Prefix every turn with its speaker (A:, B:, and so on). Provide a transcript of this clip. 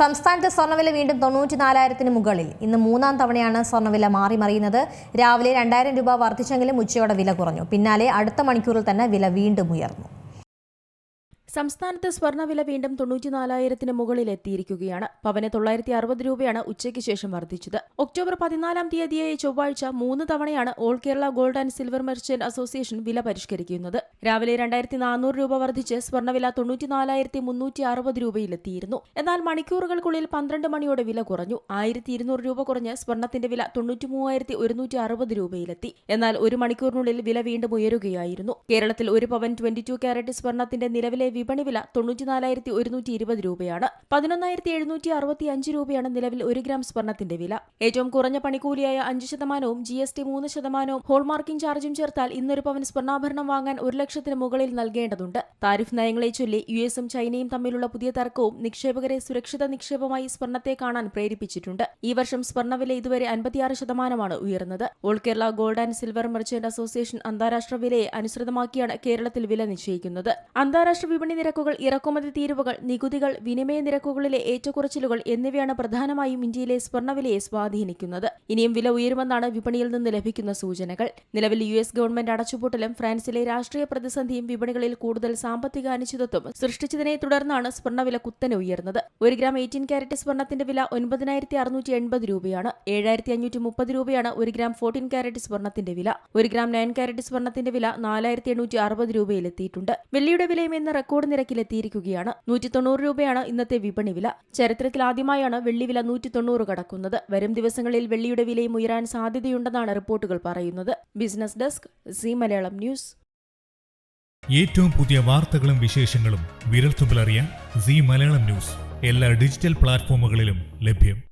A: സംസ്ഥാനത്ത് സ്വർണവില വീണ്ടും തൊണ്ണൂറ്റി നാലായിരത്തിന് മുകളിൽ. ഇന്ന് മൂന്നാം തവണയാണ് സ്വർണവില മാറി മറിയുന്നത്. രാവിലെ രണ്ടായിരം രൂപ വർദ്ധിച്ചെങ്കിലും ഉച്ചയോടെ വില കുറഞ്ഞു. പിന്നാലെ അടുത്ത മണിക്കൂറിൽ തന്നെ വില വീണ്ടും ഉയർന്നു.
B: സംസ്ഥാനത്ത് സ്വർണവില വീണ്ടും തൊണ്ണൂറ്റിനാലായിരത്തിന് മുകളിൽ എത്തിയിരിക്കുകയാണ്. പവന് തൊള്ളായിരത്തി അറുപത് രൂപയാണ് ഉച്ചയ്ക്ക് ശേഷം വർദ്ധിച്ചത്. ഒക്ടോബർ പതിനാലാം തീയതിയായ ചൊവ്വാഴ്ച മൂന്ന് തവണയാണ് all Kerala gold and silver merchant association വില പരിഷ്കരിക്കുന്നത്. രാവിലെ രണ്ടായിരത്തി നാനൂറ് രൂപ വർദ്ധിച്ച് സ്വർണവില തൊണ്ണൂറ്റിനാലായിരത്തി മുന്നൂറ്റി അറുപത് രൂപയിലെത്തിയിരുന്നു എന്നാൽ മണിക്കൂറുകൾക്കുള്ളിൽ പന്ത്രണ്ട് മണിയോടെ വില കുറഞ്ഞു. ആയിരത്തി ഇരുന്നൂറ് രൂപ കുറഞ്ഞ് സ്വർണത്തിന്റെ വില തൊണ്ണൂറ്റി മൂവായിരത്തി ഒരുന്നൂറ്റി അറുപത് രൂപയിലെത്തി. എന്നാൽ ഒരു മണിക്കൂറിനുള്ളിൽ വില വീണ്ടും ഉയരുകയായിരുന്നു. കേരളത്തിൽ ഒരു പവൻ ട്വന്റി ടു ക്യാരറ്റ് സ്വർണത്തിന്റെ നിലവിലെ വിപണി വില തൊണ്ണൂറ്റിനാലായിരത്തി ഒരുന്നൂറ്റി ഇരുപത് രൂപയാണ്. പതിനൊന്നായിരത്തി എഴുന്നൂറ്റി അറുപത്തി അഞ്ച് രൂപയാണ് നിലവിൽ ഒരു ഗ്രാം സ്വർണത്തിന്റെ വില. ഏറ്റവും കുറഞ്ഞ പണിക്കൂലിയായ അഞ്ച് ശതമാനവും ജി എസ് ടി മൂന്ന് ശതമാനവും ഹോൾമാർക്കിംഗ് ചാർജും ചേർത്താൽ ഇന്നൊരു പവൻ സ്വർണാഭരണം വാങ്ങാൻ ഒരു ലക്ഷത്തിന് മുകളിൽ നൽകേണ്ടതുണ്ട്. താരിഫ് നയങ്ങളെ ചൊല്ലി യു എസും ചൈനയും തമ്മിലുള്ള പുതിയ തർക്കവും നിക്ഷേപകരെ സുരക്ഷിത നിക്ഷേപമായി സ്വർണത്തെ കാണാൻ പ്രേരിപ്പിച്ചിട്ടുണ്ട്. ഈ വർഷം സ്വർണവില ഇതുവരെ അൻപത്തിയാറ് ശതമാനമാണ് ഉയർന്നത്. All Kerala gold and silver merchant association അന്താരാഷ്ട്ര വിലയെ അനുസൃതമാക്കിയാണ് കേരളത്തിൽ വില നിശ്ചയിക്കുന്നത്. അന്താരാഷ്ട്ര വിപണി നിരക്കുകൾ ഇറക്കുമതി തീരുവകൾ നികുതികൾ വിനിമയ നിരക്കുകളിലെ ഏറ്റക്കുറച്ചിലുകൾ എന്നിവയാണ് പ്രധാനമായും ഇന്ത്യയിലെ സ്വർണവിലയെ സ്വാധീനിക്കുന്നത്. ഇനിയും വില ഉയരുമെന്നാണ് വിപണിയിൽ നിന്ന് ലഭിക്കുന്ന സൂചനകൾ. നിലവിൽ യു എസ് ഗവൺമെന്റ് അടച്ചുപൂട്ടലും ഫ്രാൻസിലെ രാഷ്ട്രീയ പ്രതിസന്ധിയും വിപണികളിൽ കൂടുതൽ സാമ്പത്തിക അനിശ്ചിതത്വം സൃഷ്ടിച്ചതിനെ തുടർന്നാണ് സ്വർണവില കുത്തനെ ഉയർന്നത്. ഒരു ഗ്രാം എയ്റ്റീൻ ക്യാരറ്റ് സ്വർണത്തിന്റെ വില ഒൻപതിനായിരത്തി അറുന്നൂറ്റി എൺപത് രൂപയാണ്. ഏഴായിരത്തി അഞ്ഞൂറ്റി മുപ്പത് രൂപയാണ് ഒരു ഗ്രാം ഫോർട്ടീൻ ക്യാരറ്റ് സ്വർണത്തിന്റെ വില. ഒരു ഗ്രാം നയൻ ക്യാരറ്റ് സ്വർണത്തിന്റെ വില നാലായിരത്തി എണ്ണൂറ്റി അറുപത് രൂപയിലെത്തിയിട്ടുണ്ട്. വെള്ളിയുടെ വിലയും ഇന്ന് റെക്കോർഡ് നിരക്കിലെത്തിയിരിക്കുകയാണ്. നൂറ്റി തൊണ്ണൂറ് രൂപയാണ് ഇന്നത്തെ വിപണി വില. ചരിത്രത്തിൽ ആദ്യമായാണ് വെള്ളി വില നൂറ്റി തൊണ്ണൂറ് കടക്കുന്നത്. വരും ദിവസങ്ങളിൽ വെള്ളിയുടെ വിലയും ഉയരാൻ സാധ്യതയുണ്ടെന്നാണ് റിപ്പോർട്ടുകൾ പറയുന്നത്. Business desk C Malayalam news.
C: ഏറ്റവും പുതിയ വാർത്തകളും വിശേഷങ്ങളും വിരൽത്തുമ്പിലറിയാൻ സി മലയാളം ന്യൂസ്. എല്ലാ ഡിജിറ്റൽ പ്ലാറ്റ്ഫോമുകളിലും ലഭ്യം.